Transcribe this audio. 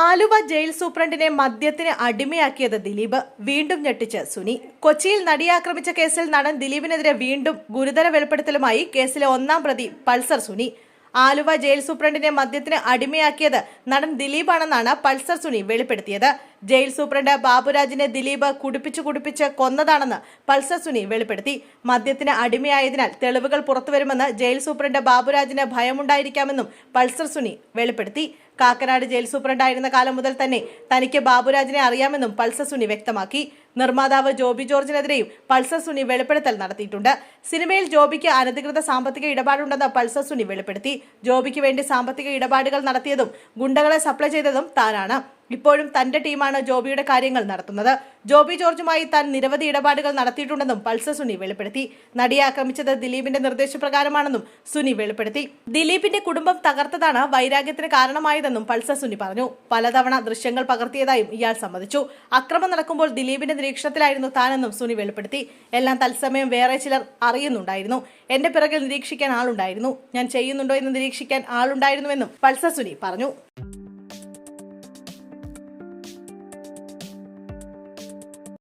Aluva jail സൂപ്രണ്ടിനെ മദ്യത്തിന് അടിമയാക്കിയത് ദിലീപ്. വീണ്ടും ഞെട്ടിച്ച് സുനി. കൊച്ചിയിൽ നടിയാക്രമിച്ച കേസിൽ നടൻ ദിലീപിനെതിരെ വീണ്ടും ഗുരുതര വെളിപ്പെടുത്തലുമായി കേസിലെ ഒന്നാം പ്രതി പൾസർ സുനി. ആലുവ ജയിൽ സൂപ്രണ്ടിനെ മദ്യത്തിന് അടിമയാക്കിയത് നടൻ ദിലീപാണെന്നാണ് പൾസർ സുനി വെളിപ്പെടുത്തിയത്. ജയിൽ സൂപ്രണ്ട് ബാബുരാജിനെ ദിലീപ് കുടിപ്പിച്ചു കുടിപ്പിച്ച് കൊന്നതാണെന്ന് പൾസർ സുനി വെളിപ്പെടുത്തി. മദ്യത്തിന് അടിമയായതിനാൽ തെളിവുകൾ പുറത്തുവരുമെന്ന് ജയിൽ സൂപ്രണ്ട് ബാബുരാജിന് ഭയമുണ്ടായിരിക്കാമെന്നും പൾസർ സുനി വെളിപ്പെടുത്തി. കാക്കനാട് ജയിൽ സൂപ്രണ്ടായിരുന്ന കാലം മുതൽ തന്നെ തനിക്ക് ബാബുരാജിനെ അറിയാമെന്നും പൾസർ സുനി വ്യക്തമാക്കി. നിർമ്മാതാവ് ജോബി ജോർജിനെതിരെയും പൾസർ സുനി വെളിപ്പെടുത്തൽ നടത്തിയിട്ടുണ്ട്. സിനിമയിൽ ജോബിക്ക് അനധികൃത സാമ്പത്തിക ഇടപാടുണ്ടെന്ന് പൾസർ സുനി വെളിപ്പെടുത്തി. ജോബിക്ക് വേണ്ടി സാമ്പത്തിക ഇടപാടുകൾ നടത്തിയതും ഗുണ്ടകളെ സപ്ലൈ ചെയ്തതും താനാണ്. ഇപ്പോഴും തന്റെ ടീമാണ് ജോബിയുടെ കാര്യങ്ങൾ നടത്തുന്നത്. ജോബി ജോർജുമായി താൻ നിരവധി ഇടപാടുകൾ നടത്തിയിട്ടുണ്ടെന്നും പൾസർ സുനി വെളിപ്പെടുത്തി. നടിയെ ആക്രമിച്ചത് ദിലീപിന്റെ നിർദ്ദേശപ്രകാരമാണെന്നും സുനി വെളിപ്പെടുത്തി. ദിലീപിന്റെ കുടുംബം തകർത്തതാണ് വൈരാഗ്യത്തിന് കാരണമായതെന്നും പൾസർ സുനി പറഞ്ഞു. പലതവണ ദൃശ്യങ്ങൾ പകർത്തിയതായും ഇയാൾ സമ്മതിച്ചു. അക്രമം നടക്കുമ്പോൾ ദിലീപിന്റെ നിരീക്ഷണത്തിലായിരുന്നു താനെന്നും സുനി വെളിപ്പെടുത്തി. എല്ലാം തത്സമയം വേറെ ചിലർ അറിയുന്നുണ്ടായിരുന്നു. എന്റെ പിറകിൽ നിരീക്ഷിക്കാൻ ആളുണ്ടായിരുന്നു. ഞാൻ ചെയ്യുന്നുണ്ടോ എന്ന് നിരീക്ഷിക്കാൻ ആളുണ്ടായിരുന്നുവെന്നും പൾസർ സുനി പറഞ്ഞു.